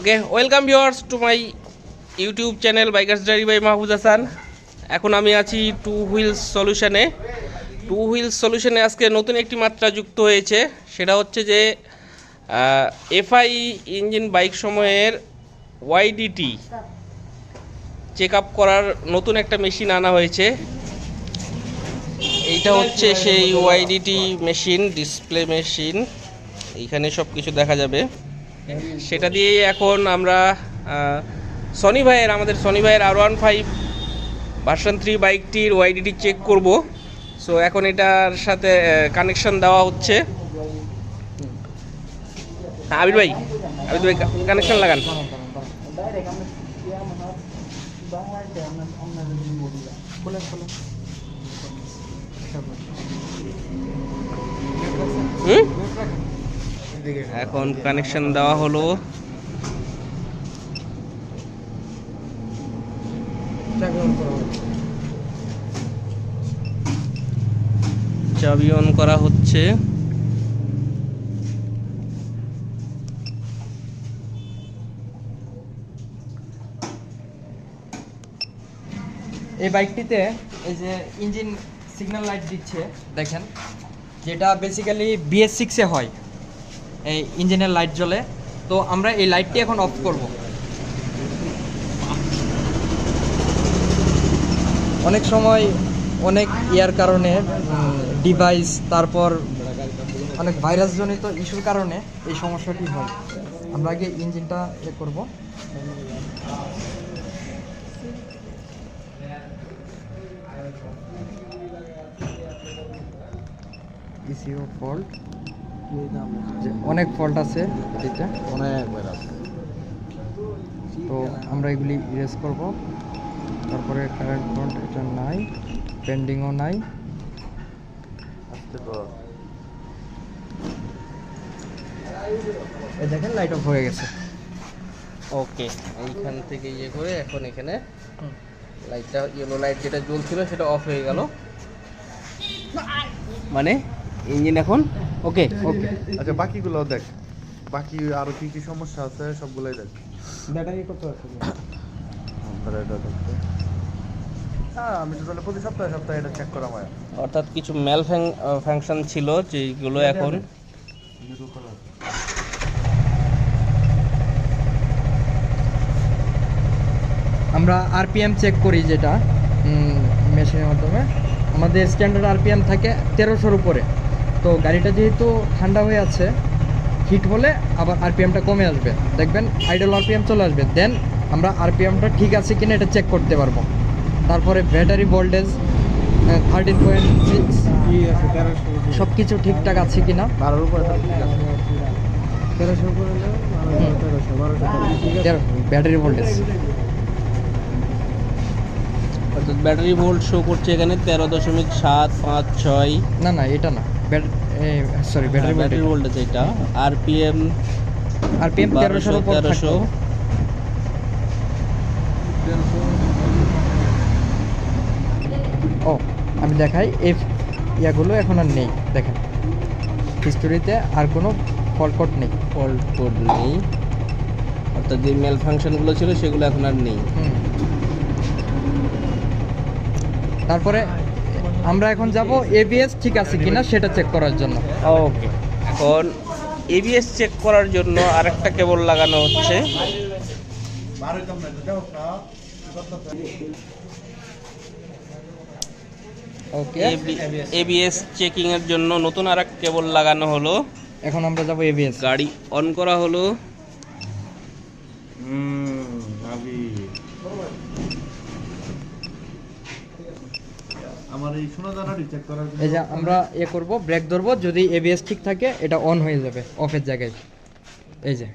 Okay welcome viewers to my YouTube channel bikers diary by Mahbuz Hasan এখন আমি আছি two wheels সলিউশনে two wheels সলিউশনে আজকে নতুন একটি মাত্রা যুক্ত হয়েছে। সেটা হচ্ছে যে এফআই ইঞ্জিন বাইক সময়ের ওয়াইডিটি চেক আপ করার নতুন একটা মেশিন আনা হয়েছে। এইটা হচ্ছে সেই ওয়াইডিটি মেশিন ডিসপ্লে মেশিন এইখানে সব কিছু দেখা যাবে। সেটা দিয়েই এখন আমরা সনি ভাইয়ের, আমাদের সনি ভাইয়ের R one five version three বাইকটির ওয়াইডিটি চেক করব। সো এখন এটার সাথে কানেকশন দেওয়া হচ্ছে। হ্যাঁ আবির ভাই আবির ভাই কানেকশন লাগান। হুম? এখন কানেকশন দেওয়া হলো। চাবি অন করা হচ্ছে। এই বাইকটিতে এই যে ইঞ্জিন সিগন্যাল লাইট দিচ্ছে, দেখেন, যেটা বেসিক্যালি বিএস সিক্সে হয়। এই ইঞ্জিনের লাইট জ্বলে। তো আমরা এই লাইটটি এখন অফ করব। অনেক সময় অনেক ইয়ার কারণে ডিভাইস তারপর অনেক ভাইরাসজনিত ইস্যুর কারণে এই সমস্যাটি হয়। আমরা আগে ইঞ্জিনটা এ করব। ইসিও ফল্ট অনেক ফল্ট আছে এটিতে অনেক আছে। তো আমরা এগুলি ইরেজ করব। তারপরে কারেন্ট ফ্রন্ট এটা নাই পেন্ডিংও নাই। দেখেন লাইট অফ হয়ে গেছে। ওকে এইখান থেকে ইয়ে করে এখন এখানে লাইটটা ইয়েলো লাইট যেটা জ্বলছিল সেটা অফ হয়ে গেল। মানে ইঞ্জিন এখন ওকে ওকে আচ্ছা বাকিগুলো দেখ। বাকি আরও কি কি সমস্যা আছে সবগুলাই দেখ। ব্যাটারি কত আছে? আমরা এটা দেখতে। হ্যাঁ আমি তো তাহলে প্রতি সপ্তাহে সপ্তাহে এটা চেক করা হয়। অর্থাৎ কিছু মেল ফাংশন ছিল যেগুলো এখন আমরা আরপিএম চেক করি যেটা মেশিনের মাধ্যমে। আমাদের স্ট্যান্ডার্ড আরপিএম থাকে তেরোশোর উপরে। তো গাড়িটা যেহেতু ঠান্ডা হয়ে আছে হিট হলে আবার আরপিএমটা কমে আসবে। দেখবেন আইডল আরপিএম চলে আসবে। দেন আমরা আরপিএমটা ঠিক আছে কিনা এটা চেক করতে পারব। তারপরে battery voltage thirteen point six সব কিছু ঠিকঠাক আছে কিনা। বারোর উপরে তাহলে ঠিক আছে। ব্যাটারি ভোল্টেজ অর্থাৎ ব্যাটারি ভোল্ট শো করছে এখানে তেরো দশমিক সাত পাঁচ ছয়। না না এটা না। সরি ব্যাটারি ব্যাটারি ভোল্টেজ এটা। আরপিএম আরপিএম তেরোশোর উপর তেরোশো থাকবে। ও আমি দেখাই এফ ইয়াগুলো এখন আর নেই দেখেন। হিস্টোরিতে আর কোনো ফলকট নেই। ফল্ট কোড নেই। অর্থাৎ যে মেল ফাংশনগুলো ছিল সেগুলো এখন আর নেই। তারপরে আমরা এখন যাব এবিএস ঠিক আছে কিনা সেটা চেক করার জন্য। ওকে এখন এবিএস চেক করার জন্য আরেকটা কেবল লাগানো হচ্ছে। ওকে এবিএস চেকিং এর জন্য নতুন আর কেবল লাগানো হলো। এখন আমরা যাব এবিএস গাড়ি অন করা হলো। আমার এই সোনা দানাটি চেক করার এই যে আমরা এ করব ব্রেক ধরবো যদি এবিএস ঠিক থাকে এটা অন হয়ে যাবে অফের জায়গায়। এই যে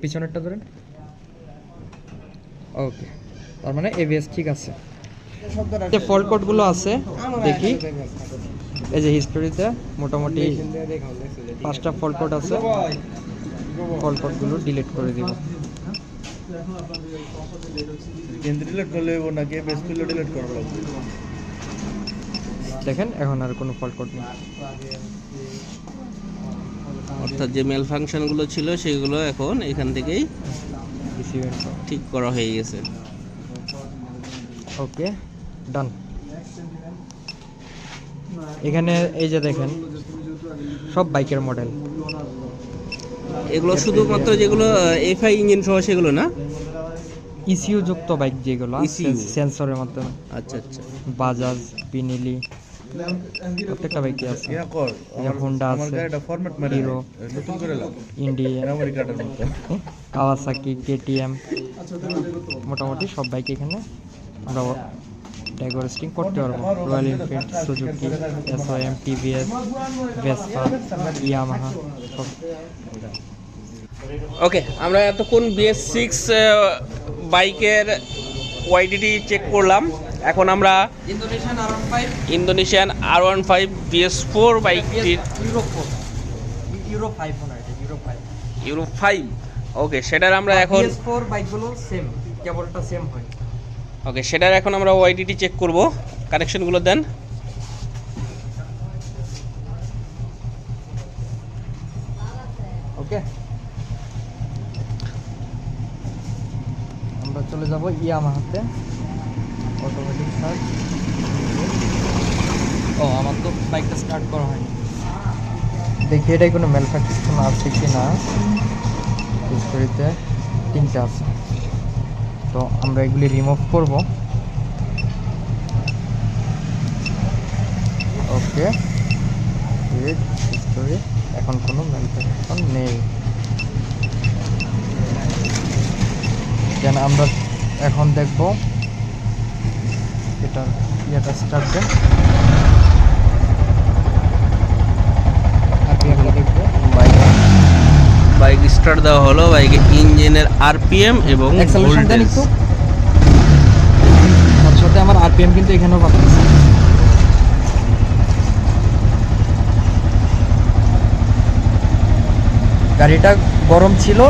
পিছনেরটা ধরেন। ওকে তার মানে এবিএস ঠিক আছে। যে ফল্ট কোডগুলো আছে দেখি। এই যে হিস্টোরিতে মোটামুটি পাঁচটা ফল্ট কোড আছে। ফল্ট কোডগুলো ডিলিট করে দিব। ডিলিট করলে নাকি? বেস ডিলিট করা লাগবে দেখেন এখন আর কোনো ফল্ট কোড নেই। অর্থাৎ যে মেল ফাংশনগুলো ছিল সেগুলো এখন এখান থেকেই ঠিক করা হয়ে গেছে। ওকে ডান এখানে এই যে দেখেন সব বাইকের মডেল এগুলো শুধুমাত্র যেগুলো এফআই ইঞ্জিন সহ সেগুলো না? ইসিউ যুক্ত বাইক যেগুলো সেন্সরের মাধ্যমে। আচ্ছা আচ্ছা। বাজাজ পিনিলি প্রত্যেকটা বাইকই আছে। কর এই যে হোন্ডা আমার আছে ফরম্যাট মেরে হিরো নতুন করে লাগ ইন্ডিয়া মেমোরি কার্ডের মতো কাওয়াসাকি কেটিএম মোটামুটি সব বাইক এখানে আমরা ডাইগোরেস্টিং করতে পারব। Royal Enfield Suzuki এসওএম TVS Vespa Yamaha সব। ওকে আমরা এতক্ষণ বিএস সিক্স বাইকের ওয়াইডিটি চেক করলাম। এখন আমরা Indonesian R one five BS four বাইকটির euro five five euro five okay সেটার আমরা এখন ফোর বাইকগুলো সেম কেবলটা সেম হয়। ওকে সেটার এখন আমরা ওয়াইডিটি চেক করব। কানেকশনগুলো দেন। ওকে আমরা চলে যাব ইয়ামাহাতে। অটোমেটিক স্টার্ট ও আমার তো বাইকটা স্টার্ট করা হয়নি। দেখি এটাই কোনো ম্যানুফ্যাকচার আছে কি না হিস্টোরিতে তিনটে আছে। তো আমরা এগুলি রিমুভ করব। ওকে হিস্টোরি এখন কোনো ম্যানুফ্যাকচার নেই। দেন আমরা এখন দেখব এটা ইয়েটা স্টার্ট বাইক। স্টার্ট দেওয়া হলো বাইকে ইঞ্জিনের আরপিএম এবং তার সাথে আমার আরপিএম কিন্তু এখানেও পাচ্ছি। গাড়িটা গরম ছিল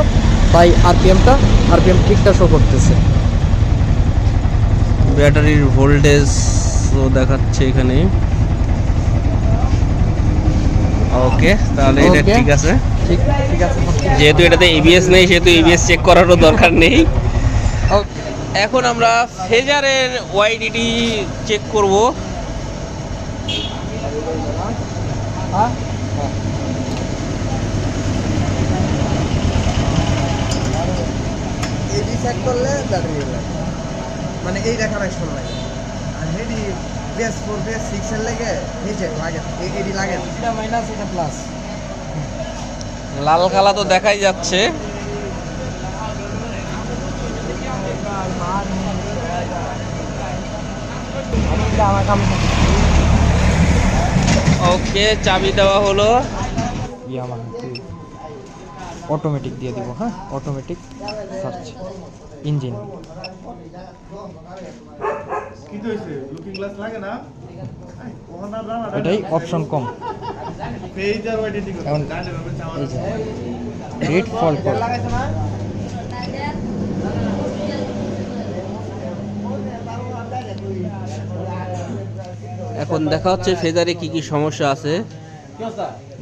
তাই আরপিএমটা আরপিএম ঠিকঠাক শো করতেছে। ব্যাটারির ভোল্টেজ দেখাচ্ছে এখানে। ওকে তাহলে এটা ঠিক আছে। ঠিক ঠিক আছে যেহেতু এটাতে এবিএস নেই সেহেতু এবিএস চেক করারও দরকার নেই। এখন আমরা ফেজারের ওয়াইডিটি চেক করব। এডি চেক করলে ব্যাটারি মানে এই এইটা কানেকশন লাগে। আর হেডি বেস ফোর বেস সিক্স এর লাগে নিচে লাগে এডি লাগে। এটা মাইনাস এটা প্লাস লাল কালা তো দেখাই যাচ্ছে। ওকে চাবি দেওয়া হলো। অটোমেটিক দিয়ে দিব হ্যাঁ? Automatic search engine. এটাই অপশন কম। রেড ফল এখন দেখা হচ্ছে ফেজারে কি কি সমস্যা আছে।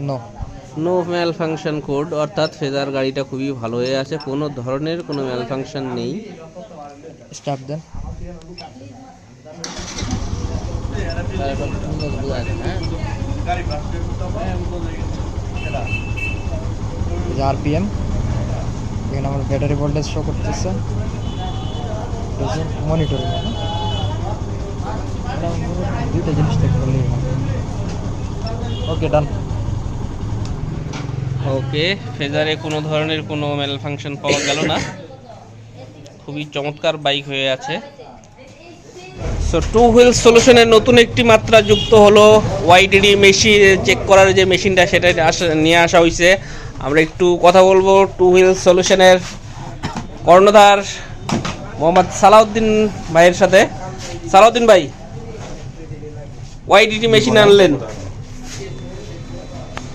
No no malfunction code অর্থাৎ ফেজার গাড়িটা খুবই ভালো হয়ে আছে। কোনো ধরনের কোনো ম্যাল ফাংশন নেই স্টার্ট দেন আরপিএম এখানে আমার ব্যাটারি ভোল্টেজ শো করতেছে। মনিটর দুইটা জিনিস করলেই ওকে ডান ওকে, ফেজারে কোনো ধরনের কোনো ম্যাল ফাংশন পাওয়া গেল না। খুবই চমৎকার বাইক হয়ে আছে। সো টু হুইল সলিউশনের নতুন একটি মাত্রা যুক্ত হলো ওয়াইডিডি মেশিন চেক করার যে মেশিনটা সেটা নিয়ে আসা হয়েছে আমরা একটু কথা বলব টু হুইল সলিউশনের কর্ণধার মোহাম্মদ সালাউদ্দিন ভাইয়ের সাথে। সালাউদ্দিন ভাই ওয়াইডিডি মেশিন আনলেন।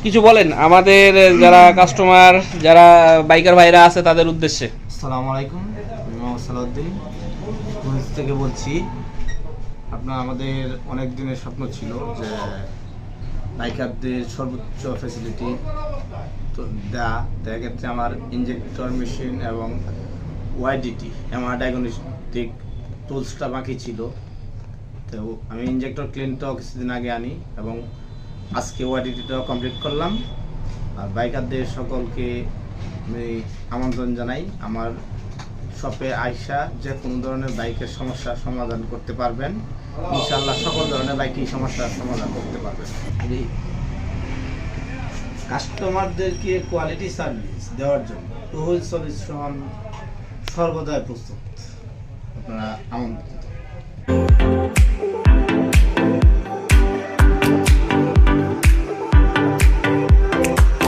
কিছু বলেন, আমাদের যারা কাস্টমার যারা বাইকার ভাইরা আছে, তাদের উদ্দেশ্যে। আসসালামু আলাইকুম সালাউদ্দিন। থেকে বলছি, আপনার আমাদের অনেক দিনের স্বপ্ন ছিল যে বাইকারদের সর্বোচ্চ ফ্যাসিলিটি তো দেয়া। তো এক্ষেত্রে আমার ইঞ্জেক্টর মেশিন এবং ওয়াইডিটি আমার ডায়াগনস্টিক টুলসটা বাকি ছিল। তো আমি ইঞ্জেক্টর ক্লিনটাও কিছুদিন আগে আনি এবং আজকে ওয়াইডিটিটাও কমপ্লিট করলাম। আর বাইকারদের সকলকে আমি আমন্ত্রণ জানাই। আমার শপে আইসা যে কোনো ধরনের বাইকের সমস্যার সমাধান করতে পারবেন। ইনশাল্লাহ সকল ধরনের বাইকই সমস্যার সমাধান করতে পারবেন। কাস্টমারদেরকে কোয়ালিটি সার্ভিস দেওয়ার জন্য টু হুইল সলিউশন সর্বদাই প্রস্তুত। আপনারা আমন্ত্রিত।